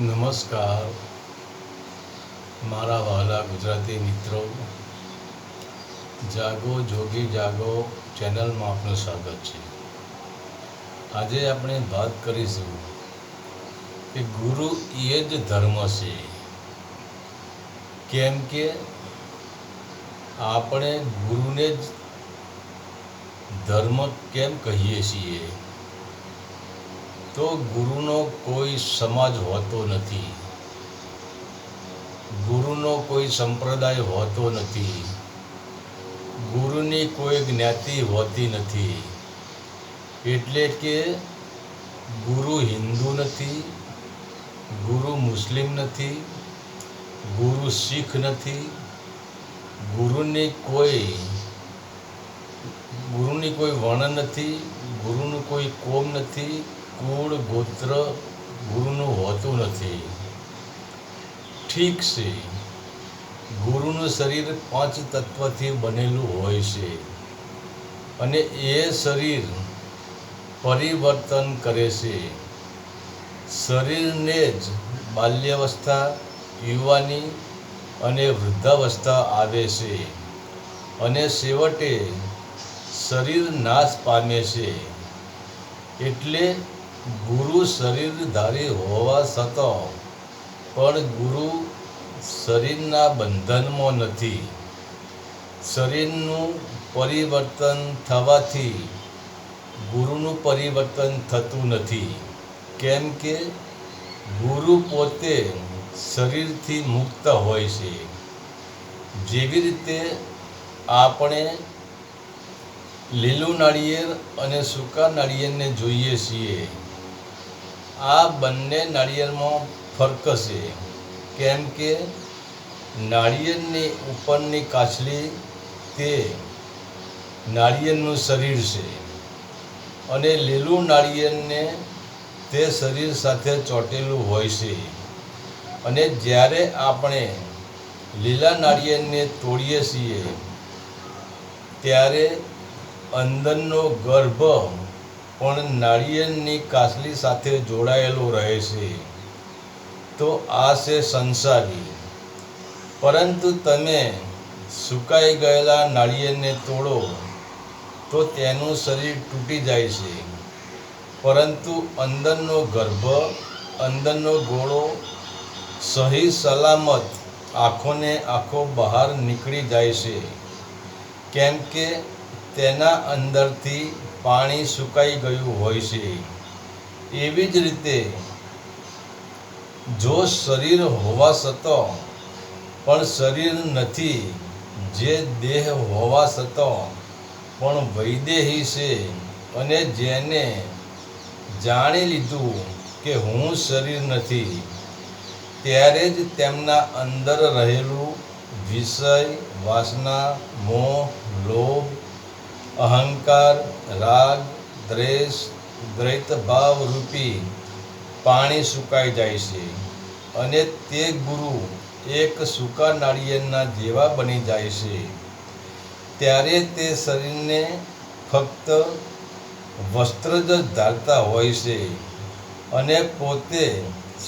નમસ્કાર. મારા વાલા ગુજરાતી મિત્રો. જાગો, જોગી જાગો ચેનલમાં આપનું સ્વાગત છે. આજે આપણે વાત કરીશું કે ગુરુ એ જ ધર્મ છે. કેમ કે આપણે ગુરુને જ ધર્મ કેમ કહીએ છીએ? તો ગુરુનો કોઈ સમાજ હોતો નથી. ગુરુનો કોઈ સંપ્રદાય હોતો નથી. ગુરુની કોઈ જ્ઞાતિ હોતી નથી. એટલે કે ગુરુ હિન્દુ નથી, ગુરુ મુસ્લિમ નથી, ગુરુ શીખ નથી. ગુરુની કોઈ ગુરુની કોઈ વર્ણ નથી, ગુરુનું કોઈ કોમ નથી. કુળ ગોત્ર ગુરુનું હોતું નથી. ઠીક છે, ગુરુનું શરીર પાંચ તત્વથી બનેલું હોય છે અને એ શરીર પરિવર્તન કરે છે. શરીરને જ બાલ્યાવસ્થા, યુવાની અને વૃદ્ધાવસ્થા આવે છે અને છેવટે શરીર નાશ પામે છે. એટલે ગુરુ શરીરધારી હોવા છતાં પણ ગુરુ શરીરના બંધનમાં નથી. શરીરનું પરિવર્તન થવાથી ગુરુનું પરિવર્તન થતું નથી. કેમ કે ગુરુ પોતે શરીરથી મુક્ત હોય છે. જેવી રીતે આપણે લીલું નાળિયેર અને સૂકા નાળિયેરને જોઈએ છીએ આ બંને નાળિયેરમાં ફર્ક છે, કેમ કે નાળિયેરની ઉપરની કાછલી તે નાળિયેરનું શરીર છે અને લીલું નાળિયેરને તે શરીર સાથે ચોંટેલું હોય છે. અને જ્યારે આપણે લીલા નાળિયેરને તોડીએ છીએ, ત્યારે અંદરનો ગર્ભ પણ નાળિયેરની કાસલી સાથે જોડાયેલો રહે છે, તો આ છે સંસારી. પરંતુ તમે સુકાઈ ગયેલા નાળિયેરને તોડો, તો તેનું શરીર તૂટી જાય છે. પરંતુ અંદરનો ગર્ભ, અંદરનો ગોળો સહી સલામત આંખોને આંખો બહાર નીકળી જાય છે. કેમ કે તેના અંદરથી પાણી સુકાઈ ગયું હોય છે. એવી જ રીતે જો શરીર હોવા છતાં પણ શરીર નથી. જે દેહ હોવા છતાં પણ વૈદેહી છે અને જેને જાણી લીધું કે હું શરીર નથી, ત્યારે જ તેમના અંદર રહેલું વિષય, વાસના, મોહ, લોભ અહંકાર, રાગ, દ્વેષ દ્વૈત ભાવ રૂપી પાણી સુકાઈ જાય છે અને તે ગુરુ એક સૂકા નાળિયેરના જેવા બની જાય છે. ત્યારે તે શરીરને ફક્ત વસ્ત્ર જ ધારતા હોય છે અને પોતે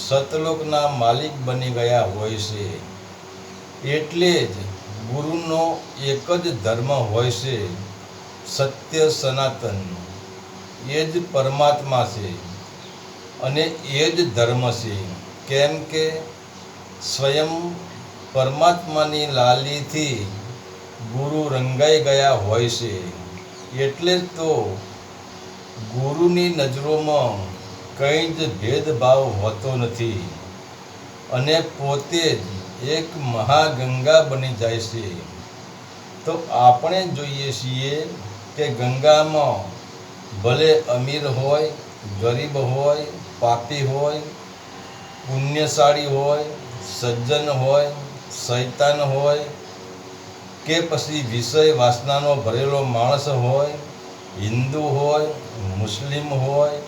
સતલોકના માલિક બની ગયા હોય છે. એટલે જ ગુરુનો એક જ ધર્મ હોય છે. સત્ય સનાતન. એ જ પરમાત્મા છે અને એ જ ધર્મ છે. કેમ કે સ્વયં પરમાત્માની લાલીથી ગુરુ રંગાઈ ગયા હોય છે. એટલે તો ગુરુની નજરોમાં કંઈ જ ભેદભાવ હોતો નથી અને પોતે જ એક મહાગંગા બની જાય છે. તો આપણે જોઈએ છીએ કે ગંગામાં ભલે અમીર હોય, ગરીબ હોય, પાપી હોય, પુણ્યશાળી હોય, સજ્જન હોય, શૈતાન હોય કે પછી વિષય વાસનાનો ભરેલો માણસ હોય, હિન્દુ હોય, મુસ્લિમ હોય,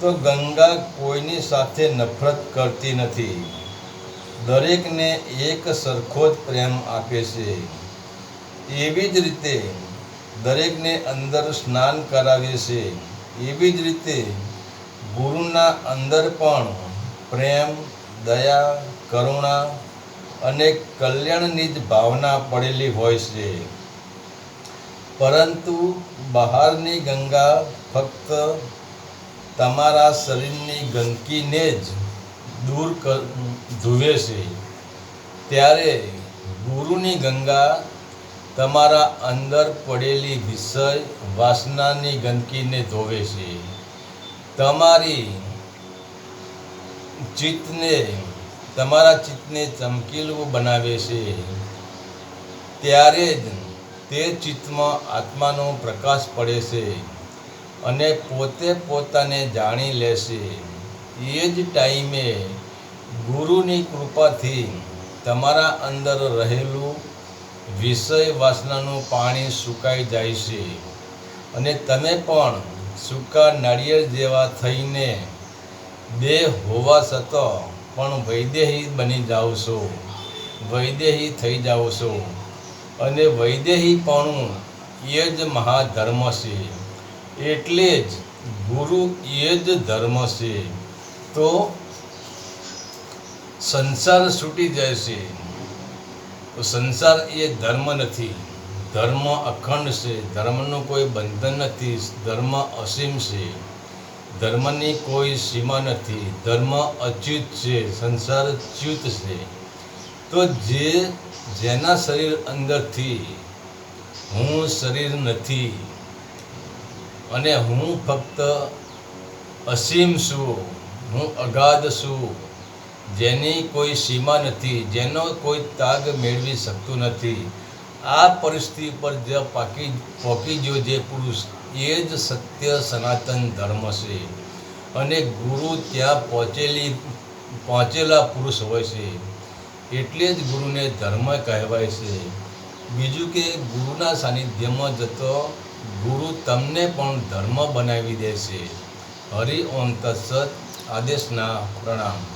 તો ગંગા કોઈની સાથે નફરત કરતી નથી. દરેકને એક સરખો જ પ્રેમ આપે છે. એવી જ રીતે દરેકને અંદર સ્નાન કરાવે છે એવી જ રીતે ગુરુના અંદર પણ પ્રેમ, દયા, કરુણા અને કલ્યાણની જ ભાવના પડેલી હોય છે. પરંતુ બહારની ગંગા ફક્ત તમારા શરીરની ગંદકીને જ દૂર ધુવે છે. ત્યારે ગુરુની ગંગા તમારા અંદર પડેલી વિષય વાસનાની ગંદકીને ધોવે છે. તમારી ચિત્તને, તમારા ચિત્તને ચમકીલું બનાવે છે. ત્યારે જ તે ચિત્તમાં આત્માનો પ્રકાશ પડે છે અને પોતે પોતાને જાણી લેશે એ જ ટાઈમે ગુરુની કૃપાથી તમારા અંદર રહેલું વિષય વાસનાનું પાણી સુકાઈ જાય છે અને તમે પણ સૂકા નાળિયેર જેવા થઈને દેહ હોવા છતાં પણ વૈદેહી બની જાઓ છો. વૈદેહી થઈ જાઓ છો. અને વૈદેહીપણું એ જ મહાધર્મ છે. એટલે જ ગુરુ એ જ ધર્મ છે. તો સંસાર છૂટી છે. તો સંસાર એ ધર્મ નથી. ધર્મ અખંડ છે. ધર્મનું કોઈ બંધન નથી. ધર્મ અસીમ છે. ધર્મની કોઈ સીમા નથી. ધર્મ અચ્યુત છે. સંસાર ચ્યુત છે. તો જે જેના શરીર અંદરથી હું શરીર નથી અને હું ફક્ત અસીમ છું, હું અગાધ છું જેની કોઈ સીમા નથી, જેનો કોઈ તાગ મેળવી શકતું નથી. આ પરિસ્થિતિ પર જે પાકી પહોંચી ગયો જે પુરુષ, એ જ સત્ય સનાતન ધર્મ છે. અને ગુરુ ત્યાં પહોંચેલી, પહોંચેલા પુરુષ હોય છે. એટલે જ ગુરુને ધર્મ કહેવાય છે. બીજું કે ગુરુના સાનિધ્યમાં જતો ગુરુ તમને પણ ધર્મ બનાવી દેશે હરિ ઓમ તત્સત આદેશના પ્રણામ.